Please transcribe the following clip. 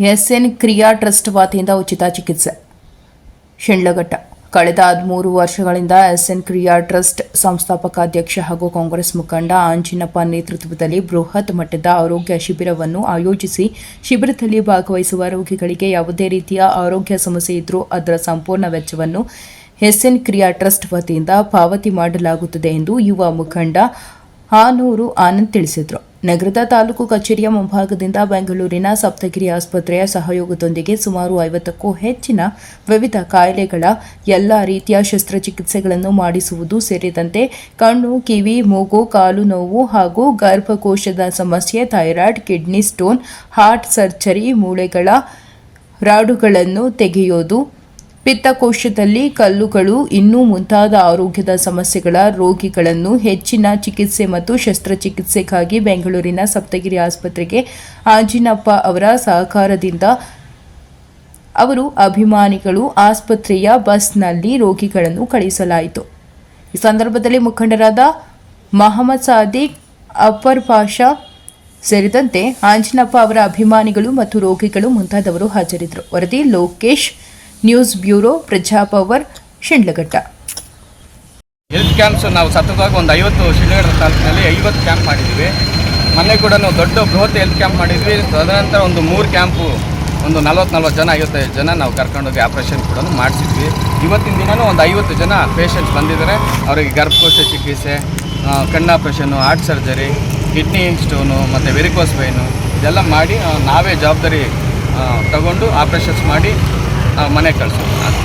SN ಕ್ರಿಯಾ trust ವತಿಯಿಂದ ಉಚಿತ ಚಿಕಿತ್ಸೆ. ಶಿಂಡ್ಲಘಟ್ಟ ಕಳೆದ ಹದಿಮೂರು ವರ್ಷಗಳಿಂದ ಎಸ್ಎನ್ ಕ್ರಿಯಾ ಟ್ರಸ್ಟ್ ಸಂಸ್ಥಾಪಕ ಅಧ್ಯಕ್ಷ ಹಾಗೂ ಕಾಂಗ್ರೆಸ್ ಮುಖಂಡ ಆಂಜಿನಪ್ಪ ನೇತೃತ್ವದಲ್ಲಿ ಬೃಹತ್ ಮಟ್ಟದ ಆರೋಗ್ಯ ಶಿಬಿರವನ್ನು ಆಯೋಜಿಸಿ ಶಿಬಿರದಲ್ಲಿ ಭಾಗವಹಿಸುವ ರೋಗಿಗಳಿಗೆ ಯಾವುದೇ ರೀತಿಯ ಆರೋಗ್ಯ ಸಮಸ್ಯೆ ಇದ್ದರೂ ಅದರ ಸಂಪೂರ್ಣ ವೆಚ್ಚವನ್ನು ಎಸ್ಎನ್ ಕ್ರಿಯಾ ಟ್ರಸ್ಟ್ ವತಿಯಿಂದ ಪಾವತಿ ಮಾಡಲಾಗುತ್ತದೆ ಎಂದು ಯುವ ಮುಖಂಡ ಹಾನೂರು ಆನಂದ್ ತಿಳಿಸಿದರು. ನಗರದ ತಾಲೂಕು ಕಚೇರಿಯ ಮುಂಭಾಗದಿಂದ ಬೆಂಗಳೂರಿನ ಸಪ್ತಗಿರಿ ಆಸ್ಪತ್ರೆಯ ಸಹಯೋಗದೊಂದಿಗೆ ಸುಮಾರು ಐವತ್ತಕ್ಕೂ ಹೆಚ್ಚಿನ ವಿವಿಧ ಕಾಯಿಲೆಗಳ ಎಲ್ಲ ರೀತಿಯ ಶಸ್ತ್ರಚಿಕಿತ್ಸೆಗಳನ್ನು ಮಾಡಿಸುವುದು ಸೇರಿದಂತೆ ಕಣ್ಣು, ಕಿವಿ, ಮೂಗು, ಕಾಲು ನೋವು ಹಾಗೂ ಗರ್ಭಕೋಶದ ಸಮಸ್ಯೆ, thyroid, kidney stone, heart surgery, ಮೂಳೆಗಳ ರಾಡುಗಳನ್ನು ತೆಗೆಯೋದು ಪಿತ್ತಕೋಶದಲ್ಲಿ ಕಲ್ಲುಗಳು, ಇನ್ನೂ ಮುಂತಾದ ಆರೋಗ್ಯದ ಸಮಸ್ಯೆಗಳ ರೋಗಿಗಳನ್ನು ಹೆಚ್ಚಿನ ಚಿಕಿತ್ಸೆ ಮತ್ತು ಶಸ್ತ್ರಚಿಕಿತ್ಸೆಗಾಗಿ ಬೆಂಗಳೂರಿನ ಸಪ್ತಗಿರಿ ಆಸ್ಪತ್ರೆಗೆ ಆಂಜಿನಪ್ಪ ಅವರ ಸಹಕಾರದಿಂದ ಅವರು ಅಭಿಮಾನಿಗಳು ಆಸ್ಪತ್ರೆಯ ಬಸ್ನಲ್ಲಿ ರೋಗಿಗಳನ್ನು ಕಳಿಸಲಾಯಿತು ಈ ಸಂದರ್ಭದಲ್ಲಿ ಮುಖಂಡರಾದ ಮಹಮ್ಮದ್ ಸಾದಿಕ್ ಅಪ್ಪರ್ ಪಾಷಾ ಸೇರಿದಂತೆ ಆಂಜಿನಪ್ಪ ಅವರ ಅಭಿಮಾನಿಗಳು ಮತ್ತು ರೋಗಿಗಳು ಮುಂತಾದವರು ಹಾಜರಿದ್ದರು. ವರದಿ Lokesh news bureau Praja Power Sidlaghatta. Health camps ನಾವು ಸತತವಾಗಿ ಒಂದು ಐವತ್ತು ಶಿಂಡ್ಲಘಟ್ಟ ತಾಲೂಕಿನಲ್ಲಿ ಐವತ್ತು ಕ್ಯಾಂಪ್ ಮಾಡಿದ್ವಿ ಮೊನ್ನೆ ಕೂಡ ನಾವು ದೊಡ್ಡ ಬೃಹತ್ ಹೆಲ್ತ್ ಕ್ಯಾಂಪ್ ಮಾಡಿದ್ವಿ. ತದನಂತರ ಒಂದು ಮೂರು ಕ್ಯಾಂಪು ಒಂದು ನಲ್ವತ್ತು ನಲ್ವತ್ತು ಜನ ಐವತ್ತೈದು ಜನ ನಾವು ಕರ್ಕೊಂಡೋಗಿ ಆಪ್ರೇಷನ್ ಕೂಡ ಮಾಡಿಸಿದ್ವಿ. ಇವತ್ತಿನ ದಿನವೂ ಒಂದು ಐವತ್ತು ಜನ ಪೇಷಂಟ್ಸ್ ಬಂದಿದ್ದಾರೆ. ಅವರಿಗೆ ಗರ್ಭಕೋಶ ಚಿಕಿತ್ಸೆ ಕಣ್ಣು operation heart surgery kidney stone ಮತ್ತು ವೆರಿಕೋಸ್ ವೈನು ಇದೆಲ್ಲ ಮಾಡಿ ನಾವೇ ಜವಾಬ್ದಾರಿ ತಗೊಂಡು ಆಪ್ರೇಷನ್ಸ್ ಮಾಡಿ ಮನೆಗೆ ಕಳಿಸೋದು.